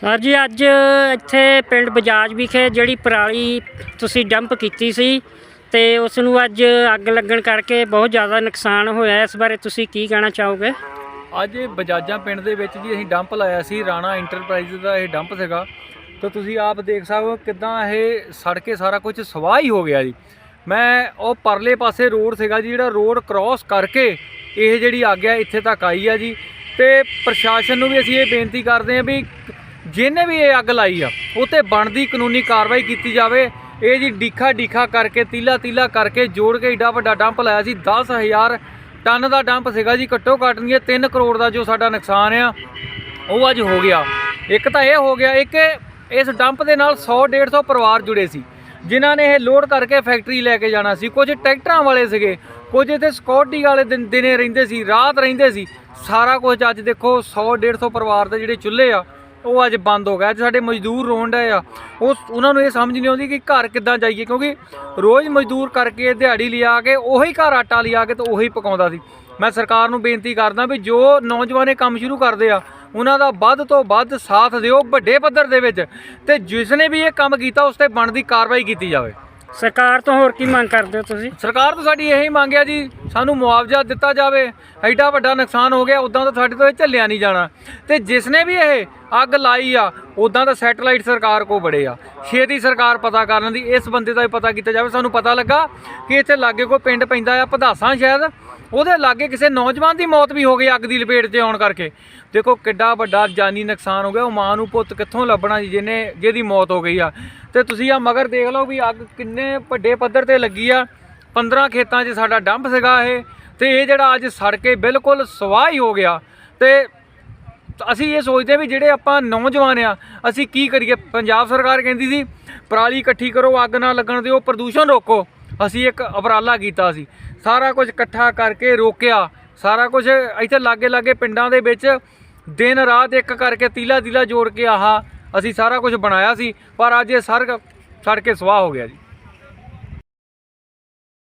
Sir ਜੀ ਅੱਜ ਇੱਥੇ ਪਿੰਡ ਬਜਾਜ ਵਿਖੇ ਜਿਹੜੀ ਪਰਾਲੀ ਤੁਸੀਂ ਡੰਪ ਕੀਤੀ ਸੀ ਤੇ ਉਸ ਨੂੰ ਅੱਜ ਅੱਗ ਲੱਗਣ ਕਰਕੇ ਬਹੁਤ ਜ਼ਿਆਦਾ ਨੁਕਸਾਨ ਹੋਇਆ। ਇਸ ਬਾਰੇ ਤੁਸੀਂ ਕੀ ਕਹਿਣਾ ਚਾਹੋਗੇ? ਅੱਜ ਇਹ ਬਜਾਜਾਂ ਪਿੰਡ ਦੇ ਵਿੱਚ ਜੀ ਅਸੀਂ ਡੰਪ ਲਾਇਆ ਸੀ, ਰਾਣਾ ਇੰਟਰਪ੍ਰਾਈਜ਼ ਦਾ ਇਹ ਡੰਪ ਸੀਗਾ। ਤਾਂ ਤੁਸੀਂ ਆਪ ਦੇਖ ਸਕਦੇ ਹੋ ਕਿਦਾਂ ਇਹ ਸੜ ਕੇ ਸਾਰਾ ਕੁਝ ਸਵਾਹ ਹੀ ਹੋ ਗਿਆ ਜੀ। ਮੈਂ ਉਹ ਪਰਲੇ ਪਾਸੇ ਰੋਡ ਸੀਗਾ ਜੀ, ਜਿਹੜਾ ਰੋਡ ਕ੍ਰਾਸ ਕਰਕੇ ਇਹ ਜਿਹੜੀ ਅੱਗ ਆ ਇੱਥੇ ਤੱਕ ਆਈ ਆ ਜੀ। ਤੇ ਪ੍ਰਸ਼ਾਸਨ ਨੂੰ ਵੀ ਅਸੀਂ ਇਹ ਬੇਨਤੀ ਕਰਦੇ ਹਾਂ ਵੀ ਜਿਹਨੇ ਵੀ ਇਹ ਅੱਗ ਲਾਈ ਆ ਉਹ ਤੇ ਬਣਦੀ ਕਾਨੂੰਨੀ ਕਾਰਵਾਈ ਕੀਤੀ ਜਾਵੇ। ਇਹ ਜੀ ਡੀਖਾ ਡੀਖਾ ਕਰਕੇ, ਤੀਲਾ ਤੀਲਾ ਕਰਕੇ ਜੋੜ ਕੇ ਏਡਾ ਵੱਡਾ ਡੰਪ ਲਾਇਆ ਸੀ। 10000 ਟਨ ਦਾ ਡੰਪ ਸੀਗਾ ਜੀ, ਘੱਟੋ ਘੱਟ ਨਹੀਂ 3 ਕਰੋੜ ਦਾ ਜੋ ਸਾਡਾ ਨੁਕਸਾਨ ਆ, ਉਹ ਅੱਜ ਹੋ ਗਿਆ। ਇੱਕ ਤਾਂ ਇਹ ਹੋ ਗਿਆ, ਇੱਕ ਇਸ ਡੰਪ ਦੇ ਨਾਲ 100 150 ਪਰਿਵਾਰ ਜੁੜੇ ਸੀ, ਜਿਨ੍ਹਾਂ ਨੇ ਇਹ ਲੋਡ ਕਰਕੇ ਫੈਕਟਰੀ ਲੈ ਕੇ ਜਾਣਾ ਸੀ। ਕੁਝ ਟਰੈਕਟਰਾਂ ਵਾਲੇ ਸੀਗੇ, ਕੁਝ ਇੱਥੇ ਸਿਕਿਉਰਿਟੀ ਵਾਲੇ ਦਿਨ ਦਿਨੇ ਰਹਿੰਦੇ ਸੀ, ਰਾਤ ਰਹਿੰਦੇ ਸੀ। ਸਾਰਾ ਕੁਝ ਅੱਜ ਦੇਖੋ 100 150 ਪਰਿਵਾਰ ਦੇ ਜਿਹੜੇ ਚੁੱਲ੍ਹੇ ਆ ਉਹ ਅੱਜ ਬੰਦ ਹੋ ਗਿਆ, ਅੱਜ ਸਾਡੇ ਮਜ਼ਦੂਰ ਰੋਣ ਡਏ ਆ। ਉਹ ਉਹਨਾਂ ਨੂੰ ਇਹ ਸਮਝ ਨਹੀਂ ਆਉਂਦੀ ਕਿ ਘਰ ਕਿੱਦਾਂ ਜਾਈਏ, ਕਿਉਂਕਿ ਰੋਜ਼ ਮਜ਼ਦੂਰ ਕਰਕੇ ਦਿਹਾੜੀ ਲਿਆ ਕੇ, ਉਹੀ ਘਰ ਆਟਾ ਲਿਆ ਕੇ ਤੇ ਉਹੀ ਪਕਾਉਂਦਾ ਸੀ। ਮੈਂ ਸਰਕਾਰ ਨੂੰ ਬੇਨਤੀ ਕਰਦਾ ਵੀ ਜੋ ਨੌਜਵਾਨ ਇਹ ਕੰਮ ਸ਼ੁਰੂ ਕਰਦੇ ਆ, ਉਹਨਾਂ ਦਾ ਵੱਧ ਤੋਂ ਵੱਧ ਸਾਥ ਦਿਓ ਵੱਡੇ ਪੱਧਰ ਦੇ ਵਿੱਚ ਤੇ ਜਿਸ ਨੇ ਵੀ ਇਹ ਕੰਮ ਕੀਤਾ, ਉਸ ਤੇ ਬਣਦੀ ਕਾਰਵਾਈ ਕੀਤੀ ਜਾਵੇ। ਸਰਕਾਰ ਤੋਂ ਹੋਰ ਕੀ ਮੰਗ ਕਰਦੇ ਹੋ ਤੁਸੀਂ? ਸਰਕਾਰ ਤੋਂ ਸਾਡੀ ਇਹੀ ਮੰਗ ਹੈ ਜੀ, ਸਾਨੂੰ ਮੁਆਵਜ਼ਾ ਦਿੱਤਾ ਜਾਵੇ, ਐਡਾ ਵੱਡਾ ਨੁਕਸਾਨ ਹੋ ਗਿਆ ਉਦਾਂ ਤਾਂ ਸਾਡੇ ਤੋਂ ਇਹ ਝੱਲਿਆ ਨਹੀਂ ਜਾਣਾ। ਤੇ ਜਿਸ ਨੇ ਵੀ ਇਹ ਅੱਗ ਲਾਈ ਆ ਉਦਾਂ ਤਾਂ ਸੈਟਲਾਈਟ ਸਰਕਾਰ ਕੋ ਬੜੇ ਆ। ਛੇਤੀ ਸਰਕਾਰ ਪਤਾ ਕਰਨ ਦੀ ਇਸ ਬੰਦੇ ਦਾ ਵੀ ਪਤਾ ਕੀਤਾ ਜਾਵੇ, ਸਾਨੂੰ ਪਤਾ ਲੱਗਾ ਕਿ ਇੱਥੇ ਲਾਗੇ ਕੋਈ ਪਿੰਡ ਪੈਂਦਾ ਆ, ਪਧਾਸਾਂ ਸ਼ਾਇਦ। ਉਹਦੇ ਲਾਗੇ ਕਿਸੇ ਨੌਜਵਾਨ ਦੀ ਮੌਤ ਵੀ ਹੋ ਗਈ ਅੱਗ ਦੀ ਲਪੇਟ 'ਚ ਆਉਣ ਕਰਕੇ। ਦੇਖੋ ਕਿੱਡਾ ਵੱਡਾ ਜਾਨੀ ਨੁਕਸਾਨ ਹੋ ਗਿਆ, ਉਹ ਮਾਂ ਨੂੰ ਪੁੱਤ ਕਿੱਥੋਂ ਲੱਭਣਾ ਜੀ, ਜਿਹਨੇ, ਜਿਹਦੀ ਮੌਤ ਹੋ ਗਈ ਆ। ਤੇ ਤੁਸੀਂ ਆ ਮਗਰ ਦੇਖ ਲਓ ਵੀ ਅੱਗ ਕਿੰਨੇ ਵੱਡੇ ਪੱਧਰ ਤੇ ਲੱਗੀ ਆ। 15 ਖੇਤਾਂ 'ਚ ਸਾਡਾ ਡੰਪ ਸੀਗਾ ਇਹ, ਤੇ ਇਹ ਜਿਹੜਾ ਅੱਜ ਸੜ ਕੇ ਬਿਲਕੁਲ ਸਵਾਹ ਹੀ ਹੋ ਗਿਆ। ਤੇ ਅਸੀਂ ਇਹ ਸੋਚਦੇ ਵੀ ਜਿਹੜੇ ਆਪਾਂ ਨੌਜਵਾਨ ਆ, ਅਸੀਂ ਕੀ ਕਰੀਏ? ਪੰਜਾਬ ਸਰਕਾਰ ਕਹਿੰਦੀ ਸੀ, ਪਰਾਲੀ ਇਕੱਠੀ ਕਰੋ, ਅੱਗ ਨਾ ਲੱਗਣ ਦਿਓ, ਪ੍ਰਦੂਸ਼ਣ ਰੋਕੋ। ਅਸੀਂ ਇੱਕ ਉਪਰਾਲਾ ਕੀਤਾ ਸੀ। ਸਾਰਾ ਕੁਝ ਇਕੱਠਾ ਕਰਕੇ ਰੋਕਿਆ। ਸਾਰਾ ਕੁਝ ਇੱਥੇ ਲਾਗੇ ਲਾਗੇ ਪਿੰਡਾਂ ਦੇ ਵਿੱਚ ਦਿਨ ਰਾਤ ਇੱਕ ਕਰਕੇ ਤੀਲਾ ਤੀਲਾ ਜੋੜ ਕੇ ਆਹਾ ਅਸੀਂ ਸਾਰਾ ਕੁਝ ਬਣਾਇਆ ਸੀ, ਪਰ ਅੱਜ ਇਹ ਸਰ ਸੜ ਕੇ ਸਵਾਹ ਹੋ ਗਿਆ ਜੀ।